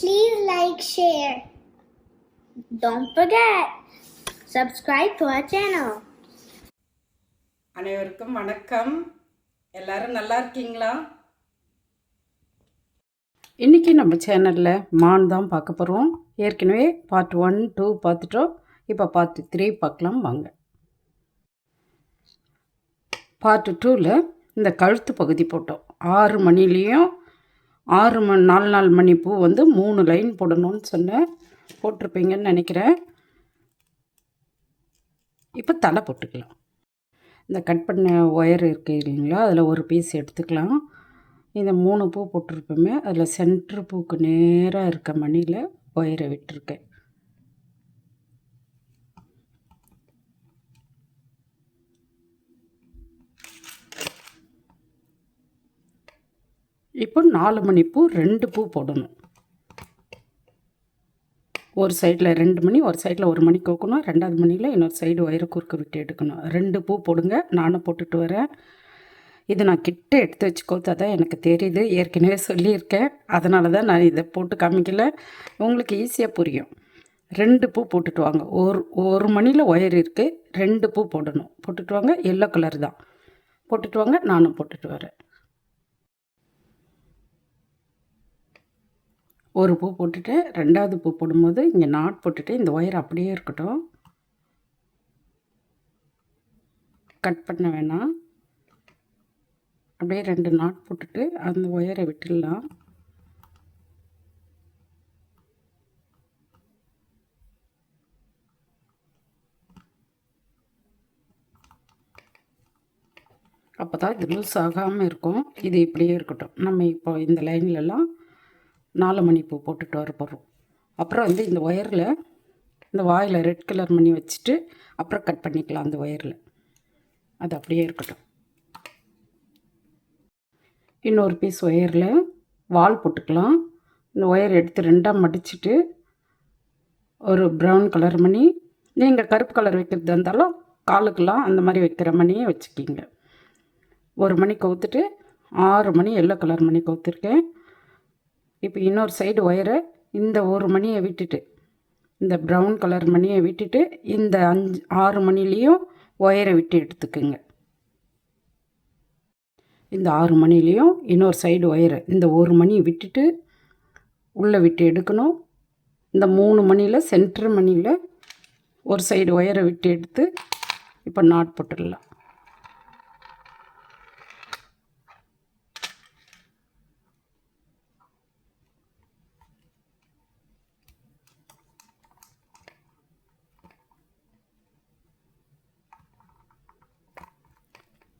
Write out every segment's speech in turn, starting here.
Please like, share. Don't forget, subscribe to our channel. அனைவருக்கும் வணக்கம். எல்லாரும் நல்லா இருக்கீங்களா? இன்றைக்கி நம்ம சேனலில் மான் தான் பார்க்க போகிறோம் ஏற்கனவே பார்ட் ஒன் டூ பார்த்துட்டோம். இப்போ பார்ட் த்ரீ பார்க்கலாம் வாங்க. பார்ட் டூவில் இந்த கழுத்து பகுதி போட்டோம். ஆறு மணிலேயும் ஆறு மணி நாலு நாலு மணி பூ வந்து மூணு லைன் போடணும்னு சொன்னேன் போட்டிருப்பீங்கன்னு நினைக்கிறேன். இப்போ தலை போட்டுக்கலாம். இந்த கட் பண்ண ஒயர் இருக்குது இல்லைங்களா அதில் ஒரு பீஸ் எடுத்துக்கலாம். இந்த மூணு பூ போட்டிருப்போமே அதில் சென்ட்ரு பூக்கு நேராக இருக்க மணியில் ஒயரை விட்டுருக்கேன். இப்போ நாலு மணி பூ ரெண்டு பூ போடணும். ஒரு சைடில் ரெண்டு மணி ஒரு சைடில் ஒரு மணி கோக்கணும். ரெண்டாவது மணியில் இன்னொரு சைடு ஒயரை குறுக்கு விட்டு எடுக்கணும். ரெண்டு பூ போடுங்க. நானும் போட்டுட்டு வரேன். இது நான் கிட்ட எடுத்து வச்சுக்கோத்தா தான் எனக்கு தெரியுது. ஏற்கனவே சொல்லியிருக்கேன். அதனால தான் நான் இதை போட்டு காமிக்கல. உங்களுக்கு ஈஸியாக புரியும். ரெண்டு பூ போட்டுட்டு வாங்க. ஒரு ஒரு மணியில் ஒயர் இருக்குது ரெண்டு பூ போடணும். போட்டுட்டு வாங்க. எல்லோ கலர் தான். போட்டுட்டு வாங்க. நானும் போட்டுட்டு வரேன். ஒரு பூ போட்டுட்டு ரெண்டாவது பூ போடும்போது இங்கே நாட் போட்டுட்டு இந்த ஒயர் அப்படியே இருக்கட்டும். கட் பண்ண வேணாம். அப்படியே ரெண்டு நாட் போட்டுட்டு அந்த ஒயரை விட்டுடலாம். அப்போ தான் இது லூஸ் ஆகாமல் இருக்கும். இது இப்படியே இருக்கட்டும். நம்ம இப்போ இந்த லைன்லலாம் நாலு மணி பூ போட்டுட்டு வர போகிறோம் அப்புறம் வந்து இந்த ஒயரில் இந்த வாயில் ரெட் கலர் மணி வச்சுட்டு அப்புறம் கட் பண்ணிக்கலாம் அந்த ஒயரில். அது அப்படியே இருக்கட்டும். இன்னொரு பீஸ் ஒயரில் வால் போட்டுக்கலாம். இந்த ஒயர் எடுத்து ரெண்டாக மடிச்சுட்டு ஒரு ப்ரௌன் கலர் மணி. நீங்கள் கருப்பு கலர் வைக்கிறதா இருந்தாலும் காலுக்கெல்லாம் அந்த மாதிரி வைக்கிற மணியை வச்சுக்கிங்க. ஒரு மணி கவுத்துட்டு ஆறு மணி எல்லோ கலர் மணி கவுத்துருக்கேன். இப்போ இன்னொரு சைடு ஒயரை இந்த ஒரு மணியை விட்டுட்டு இந்த ப்ரௌன் கலர் மணியை விட்டுட்டு இந்த அஞ்சு ஆறு மணிலேயும் ஒயரை விட்டு எடுத்துக்குங்க. இந்த ஆறு மணிலேயும் இன்னொரு சைடு ஒயரை இந்த ஒரு மணியை விட்டுட்டு உள்ளே விட்டு எடுக்கணும். இந்த மூணு மணியில் சென்ட்ரு மணியில் ஒரு சைடு ஒயரை விட்டு எடுத்து இப்போ நாட் போட்டுடலாம்.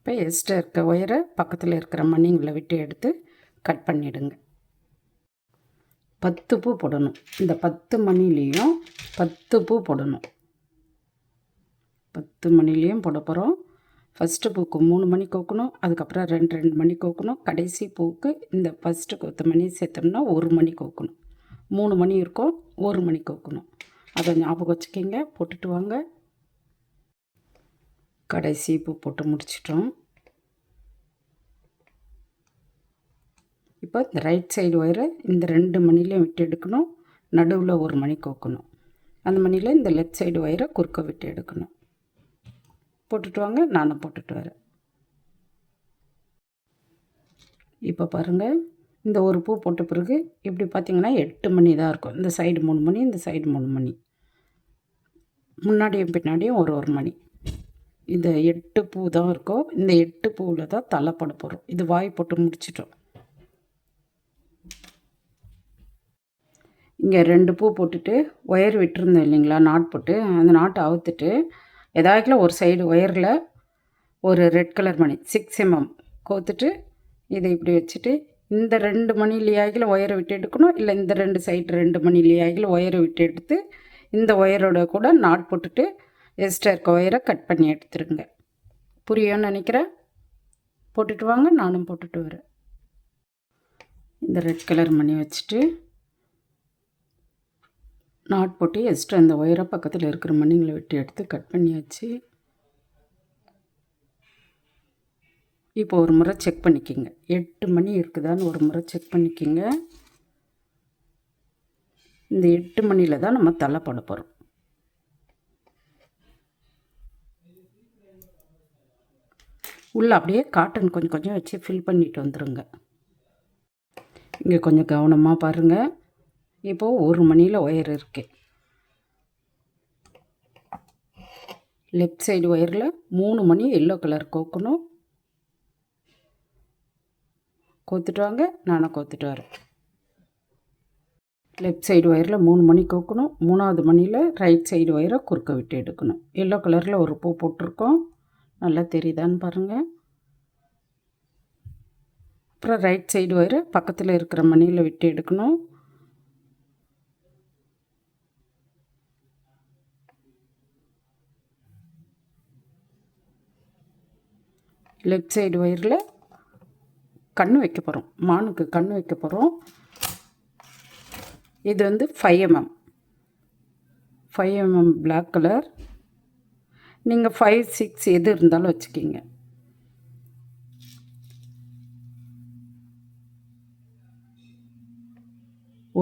இப்போ எஸ்டர் இருக்க ஒயரை பக்கத்தில் இருக்கிற மணிங்களை விட்டு எடுத்து கட் பண்ணிவிடுங்க பத்து பூ போடணும். இந்த பத்து மணிலேயும் பத்து பூ போடணும். பத்து மணிலேயும் போட போகிறோம் ஃபஸ்ட்டு பூக்கு மூணு மணி கோக்கணும். அதுக்கப்புறம் ரெண்டு ரெண்டு மணி கோக்கணும். கடைசி பூக்கு இந்த ஃபஸ்ட்டு கொத்து மணி சேர்த்தோம்னா ஒரு மணி கோக்கணும். மூணு மணி இருக்கும் ஒரு மணி கோக்கணும். அதை ஞாபகம் வச்சுக்கிங்க. போட்டுட்டு வாங்க. கடைசி பூ போட்டு முடிச்சிட்டோம். இப்போ இந்த ரைட் சைடு ஒயரை இந்த ரெண்டு மணிலையும் விட்டு எடுக்கணும். நடுவில் ஒரு மணி கோக்கணும். அந்த மணியில் இந்த லெஃப்ட் சைடு ஒயரை குறுக்க விட்டு எடுக்கணும். போட்டுட்டு வாங்க நானும் போட்டுட்டு வரேன். இப்போ பாருங்கள் இந்த ஒரு பூ போட்ட பிறகு இப்படி பார்த்திங்கன்னா எட்டு மணி தான் இருக்கும். இந்த சைடு மூணு மணி இந்த சைடு மூணு மணி. முன்னாடியும் பின்னாடியும் ஒரு ஒரு மணி. இந்த எட்டு பூ தான் இருக்கும் இந்த எட்டு பூவில் தான் தலை போகிறோம் இது வாய் போட்டு முடிச்சிட்டோம். இங்கே ரெண்டு பூ போட்டுட்டு ஒயர் விட்டுருந்தோம் இல்லைங்களா நாட் போட்டு. அந்த நாட்டை அவுத்துட்டு எதாக்கில் ஒரு சைடு ஒயரில் ஒரு ரெட் கலர் மணி சிக்ஸ் எம்எம் கோத்துட்டு இதை இப்படி வச்சுட்டு இந்த ரெண்டு மணிலேயாகில் ஒயரை விட்டு எடுக்கணும் இல்லை இந்த ரெண்டு சைடு ரெண்டு மணிலேயாகில் ஒயரை விட்டு எடுத்து இந்த ஒயரோட கூட நாட் போட்டுட்டு எஸ்டர் இருக்க ஒயரை கட் பண்ணி எடுத்துருங்க. புரியும்னு நினைக்கிறேன்? போட்டுட்டு வாங்க நானும் போட்டுட்டு வரேன். இந்த ரெட் கலர் மணி வச்சுட்டு நாட் போட்டு எக்ஸ்ட்ரா இந்த ஒயரை பக்கத்தில் இருக்கிற மணிங்களை விட்டு எடுத்து கட் பண்ணியாச்சு. இப்போ ஒரு முறை செக் பண்ணிக்கிங்க. எட்டு மணி இருக்குதான்னு ஒரு முறை செக் பண்ணிக்கிங்க. இந்த எட்டு மணியில் தான் நம்ம தலை போட போகிறோம் உள்ளே அப்படியே காட்டன் கொஞ்சம் கொஞ்சம் வச்சு ஃபில் பண்ணிட்டு வந்துடுங்க இங்கே கொஞ்சம் கவனமாக பாருங்கள் இப்போது ஒரு மணியில் ஒயர் இருக்குது லெஃப்ட் சைடு ஒயரில் மூணு மணி எல்லோ கலர் கோக்கணும். கோத்துட்டு வாங்க நானும் கோத்துட்டு வரேன். லெஃப்ட் சைடு ஒயரில் மூணு மணி கோக்கணும். மூணாவது மணியில் ரைட் சைடு ஒயரை குறுக்க விட்டு எடுக்கணும். எல்லோ கலரில் ஒரு பூ போட்டிருக்கோம். நல்லா தெரியுதான்னு பாருங்கள் அப்புறம் ரைட் சைடு வயிறு பக்கத்தில் இருக்கிற மணியில் விட்டு எடுக்கணும். லெஃப்ட் சைடு வயரில் கண் வைக்க போகிறோம் மானுக்கு கண் வைக்க போகிறோம் இது வந்து five mm five mm black colour நீங்கள் ஃபைவ் சிக்ஸ் எது இருந்தாலும் வச்சுக்கிங்க.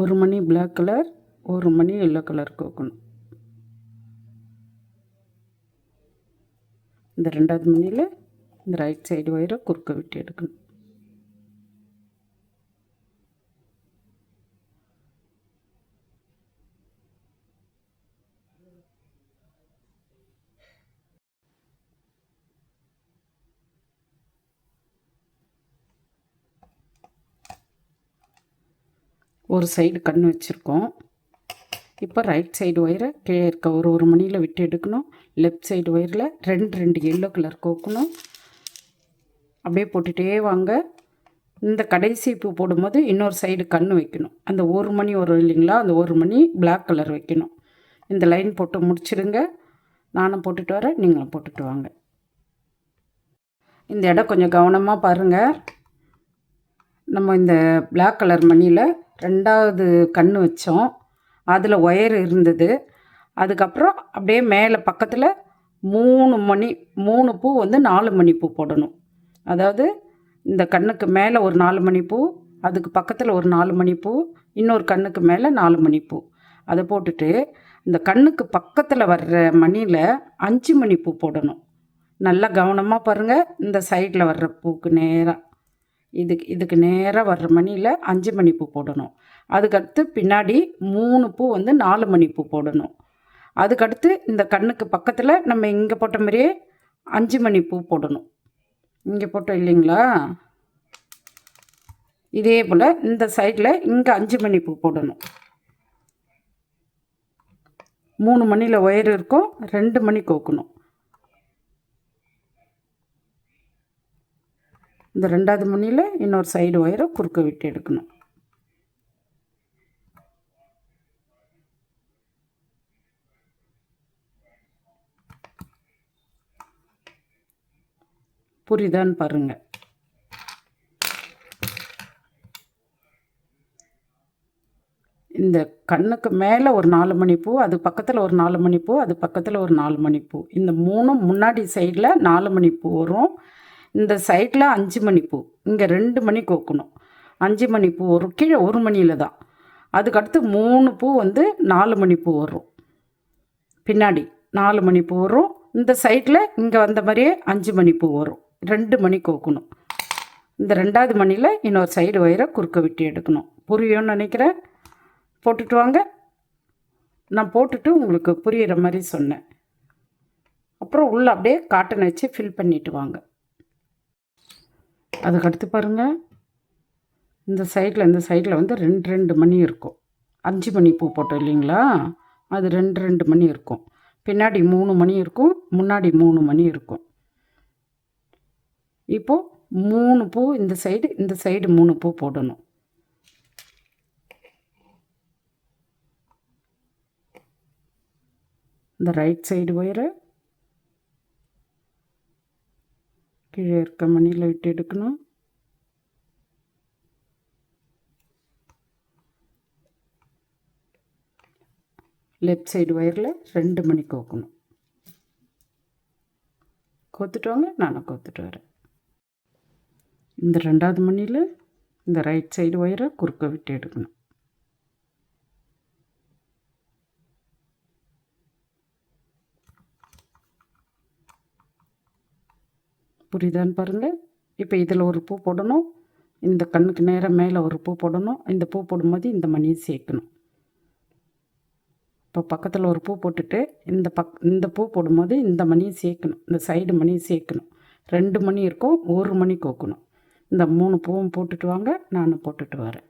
ஒரு மணி பிளாக் கலர் ஒரு மணி எல்லோ கலர் கோக்கணும். இந்த ரெண்டாவது மணியில் இந்த ரைட் சைடு ஒயரை குறுக்க விட்டு எடுக்கணும். ஒரு சைடு கண் வச்சுருக்கோம். இப்போ ரைட் சைடு ஒயரை கீழே இருக்க ஒரு ஒரு மணியில் விட்டு எடுக்கணும். லெஃப்ட் சைடு ஒயரில் ரெண்டு ரெண்டு எல்லோ கலர் கோக்கணும். அப்படியே போட்டுகிட்டே வாங்க. இந்த கடைசி பூ போடும்போது இன்னொரு சைடு கண் வைக்கணும். அந்த ஒரு மணி வரும் இல்லைங்களா? அந்த ஒரு மணி பிளாக் கலர் வைக்கணும். இந்த லைன் போட்டு முடிச்சிடுங்க நானும் போட்டுட்டு வரேன். நீங்களும் போட்டுட்டு வாங்க. இந்த இடம் கொஞ்சம் கவனமாக பாருங்கள் நம்ம இந்த பிளாக் கலர் மணியில் ரெண்டாவது கண் வச்சோம். அதில் ஒயர் இருந்தது. அதுக்கப்புறம் அப்படியே மேலே பக்கத்தில் மூணு மணி மூணு பூ வந்து நாலு மணி பூ போடணும். அதாவது இந்த கண்ணுக்கு மேலே ஒரு நாலு மணி பூ அதுக்கு பக்கத்தில் ஒரு நாலு மணி பூ இன்னொரு கண்ணுக்கு மேலே நாலு மணி பூ. அதை போட்டுட்டு இந்த கண்ணுக்கு பக்கத்தில் வர்ற மணியில் அஞ்சு மணி பூ போடணும். நல்லா கவனமாக பாருங்கள் இந்த சைடில் வர்ற பூக்கு நேராக இதுக்கு இதுக்கு நேராக வர்ற மணியில் அஞ்சு மணி பூ போடணும். அதுக்கடுத்து பின்னாடி மூணு பூ வந்து நாலு மணி பூ போடணும். அதுக்கடுத்து இந்த கண்ணுக்கு பக்கத்தில் நம்ம இங்கே போட்ட மாதிரியே அஞ்சு மணி பூ போடணும். இங்கே போட்டோம் இல்லைங்களா? இதே போல் இந்த சைடில் இங்கே அஞ்சு மணி பூ போடணும். மூணு மணியில் ஒயர் இருக்கும் ரெண்டு மணி கோக்கணும். இந்த ரெண்டாவது மணியில் இன்னொரு சைடு ஒயரை குறுக்க விட்டு எடுக்கணும். புரியுதான்னு பாருங்கள் இந்த கண்ணுக்கு மேலே ஒரு நாலு மணி பூ அது பக்கத்தில் ஒரு நாலு மணி பூ அது பக்கத்தில் ஒரு நாலு மணி பூ. இந்த மூணும் முன்னாடி சைடில் நாலு மணி பூ வரும். இந்த சைடில் அஞ்சு மணி பூ. இங்கே ரெண்டு மணி கோக்கணும். அஞ்சு மணி பூ வரும் கீழே ஒரு மணியில் தான். அதுக்கடுத்து மூணு பூ வந்து நாலு மணி பூ வரும். பின்னாடி நாலு மணி பூ வரும். இந்த சைடில் இங்கே வந்த மாதிரியே அஞ்சு மணி பூ வரும். ரெண்டு மணி கோக்கணும். இந்த ரெண்டாவது மணியில் இன்னொரு சைடு ஒயரை குறுக்க விட்டு எடுக்கணும். புரியும்னு நினைக்கிறேன். போட்டுட்டு வாங்க. நான் போட்டுட்டு உங்களுக்கு புரிகிற மாதிரி சொன்னேன். அப்புறம் உள்ளே அப்படியே காட்டன் வச்சு ஃபில் பண்ணிட்டு வாங்க. அதுக்கடுத்து பாருங்கள் இந்த சைடில் இந்த சைடில் வந்து ரெண்டு ரெண்டு மணி இருக்கும். அஞ்சு மணி பூ போட்டோம் இல்லைங்களா? அது ரெண்டு ரெண்டு மணி இருக்கும். பின்னாடி மூணு மணி இருக்கும் முன்னாடி மூணு மணி இருக்கும். இப்போது மூணு பூ இந்த சைடு இந்த சைடு மூணு பூ போடணும். இந்த ரைட் சைடு ஒயரை கீழே இருக்க மணியில் விட்டு எடுக்கணும். லெஃப்ட் சைடு ஒயரில் ரெண்டு மணி கோக்கணும். கோத்துட்டு வாங்க நானும் கோத்துட்டு வரேன். இந்த ரெண்டாவது மணியில் இந்த ரைட் சைடு ஒயரை குறுக்க விட்டு எடுக்கணும். புரியுதான்னு பாருங்கள் இப்போ இதில் ஒரு பூ போடணும். இந்த கண்ணுக்கு நேராக மேலே ஒரு பூ போடணும். இந்த பூ போடும்போது இந்த மணியை சேர்க்கணும். இப்போ பக்கத்தில் ஒரு பூ போட்டுட்டு இந்த பக் இந்த பூ போடும்போது இந்த மணியை சேர்க்கணும். இந்த சைடு மணியை சேர்க்கணும். ரெண்டு மணி இருக்கும். ஒரு மணி கோக்கணும். இந்த மூணு பூவும் போட்டுட்டு வாங்க. நான் போட்டுட்டு வரேன்.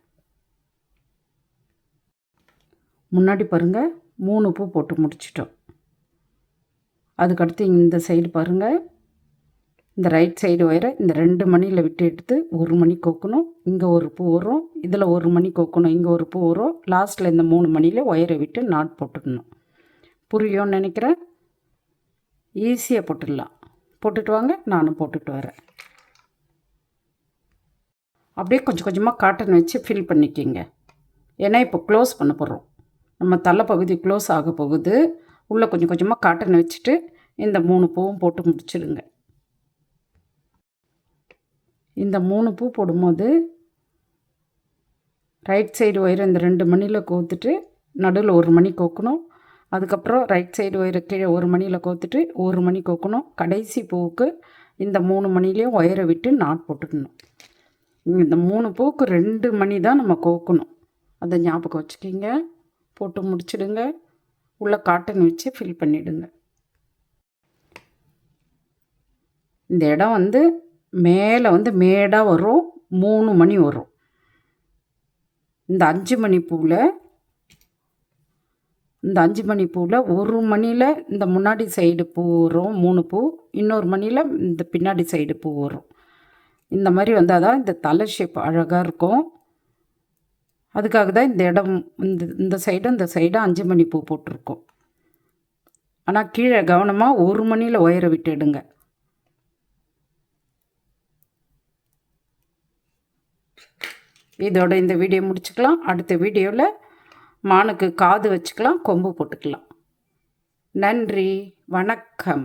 முன்னாடி பாருங்கள் மூணு பூ போட்டு முடிச்சிட்டோம். அதுக்கடுத்து இந்த சைடு பாருங்கள் இந்த ரைட் சைடு ஒயரை இந்த ரெண்டு மணியில் விட்டு எடுத்து ஒரு மணி கோக்கணும் இங்கே ஒரு பூ வரும் இதில் ஒரு மணி கோக்கணும் இங்கே ஒரு பூ வரும். லாஸ்ட்டில் இந்த மூணு மணியில் ஒயரை விட்டு நாட் போட்டுடணும் புரியும்னு நினைக்கிறேன்? ஈஸியாக போட்டுடலாம். போட்டுட்டு வாங்க நானும் போட்டுட்டு வரேன். அப்படியே கொஞ்சம் கொஞ்சமாக காட்டன் வச்சு ஃபில் பண்ணிக்கிங்க. ஏன்னா இப்போ க்ளோஸ் பண்ண போகிறோம் நம்ம தலை பகுதி க்ளோஸ் ஆக போகுது. உள்ளே கொஞ்சம் கொஞ்சமாக காட்டன் வச்சுட்டு இந்த மூணு பூவும் போட்டு முடிச்சிடுங்க. இந்த மூணு பூ போடும்போது ரைட் சைடு ஒயரை இந்த ரெண்டு மணியில் கோத்துட்டு நடுவில் ஒரு மணி கோக்கணும். அதுக்கப்புறம் ரைட் சைடு ஒயரை கீழே ஒரு மணியில் கோத்துட்டு ஒரு மணி கோக்கணும். கடைசி பூவுக்கு இந்த மூணு மணிலேயும் ஒயரை விட்டு நாட் போட்டுக்கணும். இந்த மூணு பூவுக்கு ரெண்டு மணி தான் நம்ம கோக்கணும். அதை ஞாபகம் வச்சுக்கிங்க. போட்டு முடிச்சிடுங்க. உள்ளே காட்டன் வச்சு ஃபில் பண்ணிவிடுங்க இந்த இடம் வந்து மேலே வந்து மேடாக வரும் மூணு மணி வரும். இந்த அஞ்சு மணி பூவில் இந்த அஞ்சு மணி பூவில் ஒரு மணியில் இந்த முன்னாடி சைடு பூ வரும் மூணு பூ. இன்னொரு மணியில் இந்த பின்னாடி சைடு பூ வரும். இந்த மாதிரி வந்தால் தான் இந்த தலை ஷேப் அழகாக இருக்கும். அதுக்காக தான் இந்த இடம் இந்த இந்த சைடும் இந்த சைடும் அஞ்சு மணி பூ போட்டிருக்கோம். ஆனால் கீழே கவனமாக ஒரு மணியில் ஒயரை விட்டுடுங்க இதோட இந்த வீடியோ முடிச்சுக்கலாம். அடுத்த வீடியோவில் மானுக்கு காது வச்சுக்கலாம் கொம்பு போட்டுக்கலாம். நன்றி வணக்கம்.